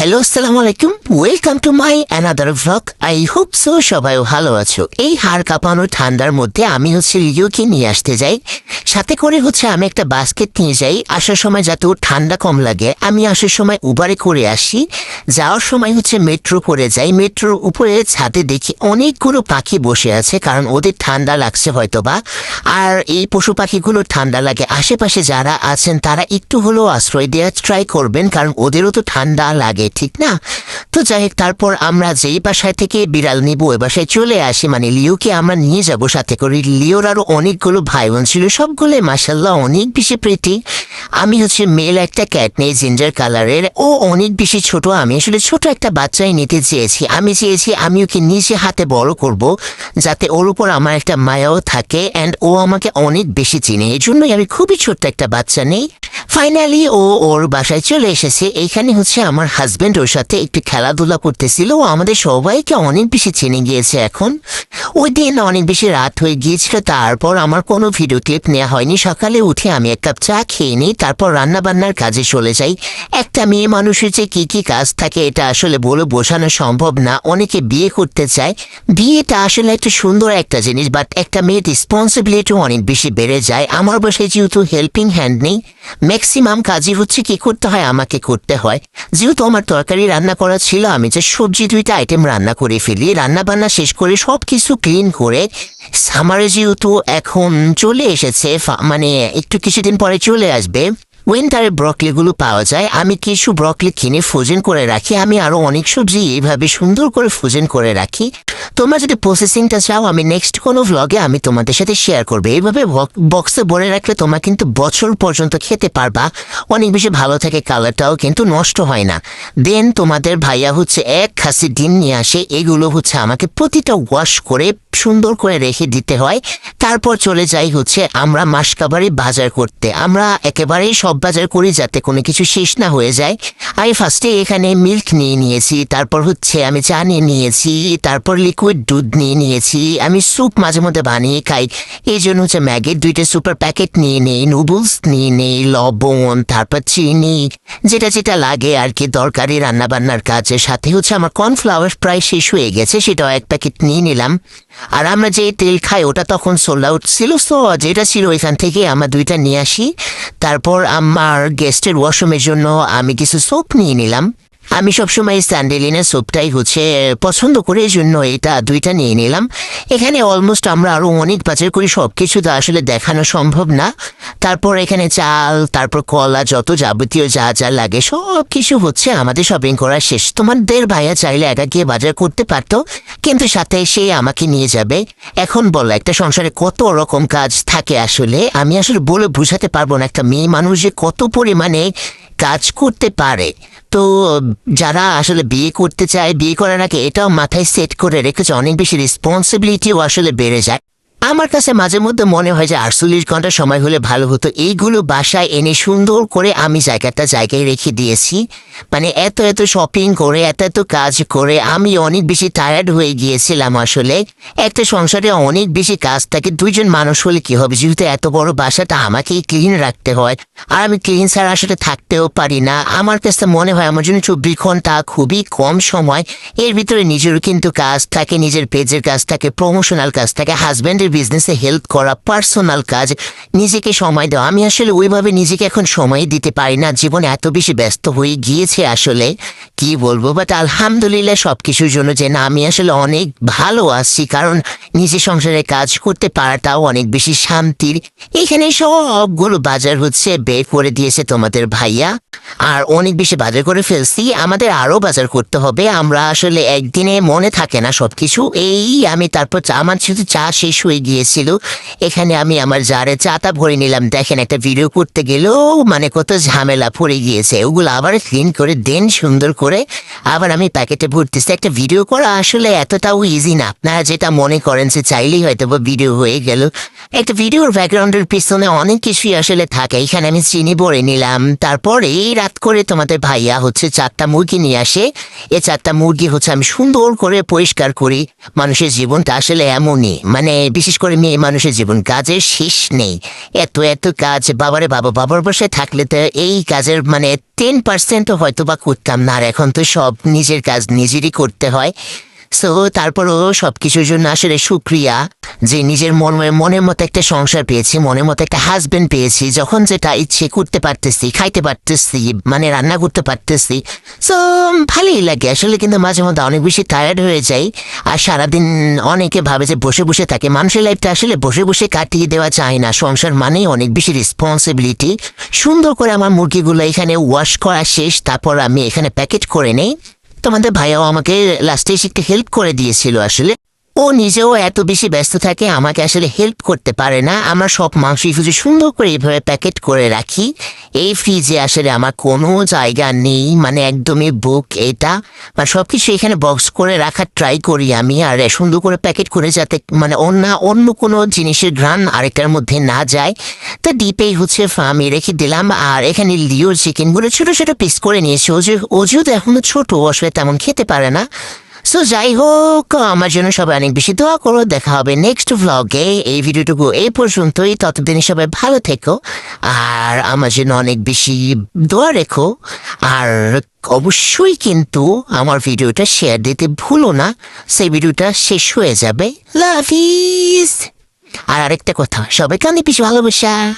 Hello আসসালামু আলাইকুম welcome to my another vlog I hope so সবাই ভালো আছো। এই হাড় কাঁপানো ঠান্ডার মধ্যে আমি হচ্ছে রিওকে নিয়ে আসতে যাই। সাথে করে হচ্ছে আমি একটা বাস্কেট নিয়ে যাই। আসার সময় যাতে ঠান্ডা কম লাগে, আমি আসার সময় উবারে করে আসি। যাওয়ার সময় হচ্ছে মেট্রো করে যাই। মেট্রোর উপরে ছাদে দেখি অনেকগুলো পাখি বসে আছে, কারণ ওদের ঠান্ডা লাগছে হয়তো বা আর এই পশু পাখিগুলো ঠান্ডা লাগে। আশেপাশে যারা আছেন, তারা একটু হলেও আশ্রয় দেওয়ার ট্রাই করবেন, কারণ ওদেরও তো ঠান্ডা লাগে। ঠিক না? তো যাই হোক, তারপর আমরা যেই বাসায় থেকে বিড়াল নিব, ওই বাসায় চলে আসি। মানে লিওকে আমরা নিয়ে যাব সাথে করে। লিওর আরও অনেকগুলো ভাই বোন ছিল, সবগুলো মাসাল্লাহ অনেক বেশি প্রীতি আমি হচ্ছে মেল একটা ক্যাট নেই জিঞ্জার কালারের ও অনেক বেশি ছোট, আমি আসলে ছোট একটা বাচ্চাই নিতে চেয়েছি। আমি চেয়েছি আমি ওকে নিজে হাতে বড় করব, যাতে ওর উপর আমার একটা মায়াও থাকে অ্যান্ড ও আমাকে অনেক বেশি চিনে। এই জন্যই আমি খুবই ছোট্ট একটা বাচ্চা নেই। ফাইনালি ও ওর বাসায় চলে এসেছে। এইখানে হচ্ছে আমার হাজবেন্ড ওর সাথে একটু খেলাধুলা করতেছিল, ও আমাদের সবাইকে অনেক বেশি চেনে গিয়েছে এখন। ওই দিন অনেক বেশি রাত হয়ে গিয়েছিল, তারপর আমার কোনো ভিডিও ক্লিপ নেওয়া হয়নি। সকালে উঠে আমি এক কাপ চা খেয়ে নিই, তারপর রান্না বান্নার কাজে চলে যাই। একটা মেয়ে মানুষের যে কী কী কাজ থাকে, এটা আসলে বলে বোঝানো সম্ভব না। অনেকে বিয়ে করতে চায়। বিয়েটা আসলে একটা সুন্দর একটা জিনিস বাট একটা মেয়ের রেসপন্সিবিলিটিও অনেক বেশি বেড়ে যায়। আমার বসে যেহেতু হেল্পিং হ্যান্ড নেই ম্যাক্সিমাম কাজই হচ্ছে কি করতে হয়, আমাকে করতে হয়। যেহেতু আমার তরকারি রান্না করা ছিল আমি যে সবজি দুইটা আইটেম রান্না করে ফেলি রান্না বান্না শেষ করে সব কিছু ক্লিন করে সামারে যেহেতু এখন চলে এসেছে মানে একটু কিছুদিন পরে চলে আসবে উইন্টারে ব্রকলিগুলো পাওয়া যায়, আমি কিছু ব্রকলি কিনে ফ্রোজেন করে রাখি। আমি আরও অনেক সবজি এইভাবে সুন্দর করে ফ্রোজেন করে রাখি। তোমরা যদি প্রসেসিংটা চাও, আমি নেক্সট কোনো ভ্লগে আমি তোমাদের সাথে শেয়ার করব। এইভাবে বক্সে ভরে রাখলে তোমরা কিন্তু বছর পর্যন্ত খেতে পারবা। অনেক বেশি ভালো থাকে কালারটাও কিন্তু নষ্ট হয় না। দেন তোমাদের ভাইয়া হচ্ছে এক খাসি ডিম নিয়ে আসে। এগুলো হচ্ছে আমাকে প্রতিটা ওয়াশ করে সুন্দর করে রেখে দিতে হয়। তারপর চলে যাই হচ্ছে আমরা মাসকাবারি বাজার করতে। আমরা একেবারেই বাজার করি যাতে কোনো কিছু শেষ না হয়ে যায়। আমি ফার্স্টে এখানে মিল্ক নিয়ে নিয়েছি, তারপর হচ্ছে আমি চা নিয়ে নিয়েছি, তারপর লিকুইড দুধ নিয়ে নিয়েছি, আমি স্যুপ মাঝে মধ্যে বানিয়ে খাই। এই জন্য হচ্ছে ম্যাগির দুইটা সুপার প্যাকেট নিয়ে নেই নুডলস নিয়ে নেই, লবণ, তারপর চিনি, যেটা যেটা লাগে আর কি দরকারি রান্নাবান্নার কাজের সাথে। হচ্ছে আমার কর্নফ্লাওয়ার প্রায় শেষ হয়ে গেছে, সেটাও এক প্যাকেট নিয়ে নিলাম। আর আমরা যে তেল খাই, ওটা তখন সোল্ড আউট ছিল। সো যেটা ছিল ওইখান থেকে আমরা দুইটা নিয়ে আসি। তারপর আমার গেস্টের ওয়াশরুমের জন্য আমি কিছু সোপ নিয়ে নিলাম। আমি সবসময় স্যান্ডেলিনের সোপটাই হচ্ছে পছন্দ করে জন্য এটা দুইটা নিয়ে নিলাম। এখানে অলমোস্ট আমরা আরও অনেক বাজার করি সব কিছু তো আসলে দেখানো সম্ভব না। তারপর এখানে চাল, তারপর কলা, যত যাবতীয় যা যা লাগে সব কিছু হচ্ছে আমাদের শপিং করা শেষ। তোমাদের ভাইয়া চাইলে একা গিয়ে বাজার করতে পারতো, কিন্তু সাথে সে আমাকে নিয়ে যাবে। এখন বলো, একটা সংসারে কত রকম কাজ থাকে আসলে? আমি আসলে বলে বুঝাতে পারব না, একটা মেয়ে মানুষ যে কত পরিমাণে কাজ করতে পারে। তো যারা আসলে বিয়ে করতে চায়, বিয়ে করার আগে এটাও মাথায় সেট করে রেখেছে, অনেক বেশি রেসপন্সিবিলিটিও আসলে বেড়ে যায়। আমার কাছে মাঝে মধ্যে মনে হয় যে আটচল্লিশ ঘণ্টা সময় হলে ভালো হতো। এইগুলো বাসায় এনে সুন্দর করে আমি জায়গাটা জায়গায় রেখে দিয়েছি। মানে এত এত শপিং করে, এত এত কাজ করে আমি অনেক বেশি টায়ার্ড হয়ে গিয়েছিলাম আসলে। একটা সংসারে অনেক বেশি কাজ থাকে, দুইজন মানুষ হলে কি হবে? যেহেতু এত বড় বাসাটা আমাকেই ক্লিন রাখতে হয়। আর আমি ক্লিন ছাড়া আসলে থাকতেও পারি না। আমার কাছে মনে হয় আমার জন্য চব্বিশ ঘণ্টা খুবই কম সময়। এর ভিতরে নিজেরও কিন্তু কাজ থাকে, নিজের পেজের কাজ থাকে প্রমোশনাল কাজ থাকে হাজব্যান্ডের বিজনেসে হেল্প করা পার্সোনাল কাজ, নিজেকে সময় দেওয়া। আমি আসলে ওইভাবে নিজেকে এখন সময় দিতে পারি না। জীবন এত বেশি ব্যস্ত হয়ে গিয়েছে আসলে। কি বলব? বাট আলহামদুলিল্লাহ সব কিছুর জন্য যে না, আমি আসলে অনেক ভালো আছি। কারণ নিজে সংসারে কাজ করতে পারাটাও অনেক বেশি শান্তির। এখানে সবগুলো বাজার হচ্ছে, বের করে দিয়েছে তোমাদের ভাইয়া। আর অনেক বেশি বাজার করে ফেলছি। আমাদের আরও বাজার করতে হবে। আমরা আসলে একদিনে মনে থাকে না সবকিছু। এই আমি তারপর আমার শুধু চা শেষ হয়ে গিয়েছিল এখানে আমি আমার জারে চাটা ভরে নিলাম। দেখেন, একটা ভিডিও করতে গেলেও মানে কত ঝামেলা, পড়ে গিয়েছে। ওগুলো আবার ক্লিন করে দেন সুন্দর করে আবার আমি প্যাকেটে ভরতেছি। একটা ভিডিও করা আসলে এতটাও ইজি না। আপনারা যেটা মনে করেন যে চাইলেই হয়তো ভিডিও হয়ে গেল। একটা ভিডিওর ব্যাকগ্রাউন্ডের পিছনে অনেক কিছুই আসলে থাকে। এখানে আমি চিনি ভরে নিলাম। তারপর এই রাত করে তোমাদের ভাইয়া হচ্ছে চারটা মুরগি নিয়ে আসে। এ চারটা মুরগি হচ্ছে আমি সুন্দর করে পরিষ্কার করি। মানুষের জীবনটা আসলে এমনই। মানে বিশেষ করে মেয়ে মানুষের জীবন। কাজের শেষ নেই। এত এত কাজ। বাবারে বাবা, বাবার বসে থাকলে তো এই কাজের মানে টেন পার্সেন্টও হয়তো বা করতাম না। আর এখন তো সব নিজের কাজ নিজেরই করতে হয়। সো তারপরও সব কিছুর জন্য আসলে সুক্রিয়া যে নিজের মন মনের মতো একটা সংসার পেয়েছি, মনের মতো একটা হাজবেন্ড পেয়েছি, যখন যেটা ইচ্ছে করতে পারতেছি, খাইতে পারতেছি মানে রান্না করতে পারতেছি। সো ভালোই লাগে। আসলে কিন্তু মাঝে মধ্যে অনেক বেশি টায়ার্ড হয়ে যাই। আর সারাদিন অনেকে ভাবে যে বসে বসে থাকে। মানুষের লাইফটা আসলে বসে বসে কাটিয়ে দেওয়া যায় না। সংসার মানেই অনেক বেশি রেসপন্সিবিলিটি সুন্দর করে আমার মুরগিগুলো এখানে ওয়াশ করা শেষ। তারপর আমি এখানে প্যাকেট করে নেই। তোমাদের ভাইয়াও আমাকে লাস্টে এসে একটু হেল্প করে দিয়েছিল আসলে। ও নিজেও এত বেশি ব্যস্ত থাকে, আমাকে আসলে হেল্প করতে পারে না। আমরা সব মাংস ফ্রিজে সুন্দর করে এইভাবে প্যাকেট করে রাখি। এই ফ্রিজে আসলে আমার কোনো জায়গা নেই মানে একদমই বুক এটা। মানে সব কিছু এখানে বক্স করে রাখার ট্রাই করি আমি, আর সুন্দর করে প্যাকেট করে যাতে মানে অন্য অন্য কোনো জিনিসের ঘ্রাণ আরেকটার মধ্যে না যায়। তা ডিপেই হচ্ছে আমি রেখে দিলাম, আর এখানে লিওর চিকেনগুলো ছোটো ছোটো পিস করে নিয়েছি। ও যে, ও যেহেতু এখনও ছোট আসলে তেমন খেতে পারে না। সো যাই হোক আমার জন্য সবাই অনেক বেশি দোয়া করো। দেখা হবে নেক্সট ভ্লগে এই ভিডিওটুকু এই পর্যন্তই। ততদিনে সবাই ভালো থেকো। আর আমার জন্য অনেক বেশি দোয়া রেখো। আর অবশ্যই কিন্তু আমার ভিডিওটা শেয়ার দিতে ভুলো না। সেই ভিডিওটা শেষ হয়ে যাবে। লাভ আর আরেকটা কথা সবাই কানে বেশি ভালোবাসা।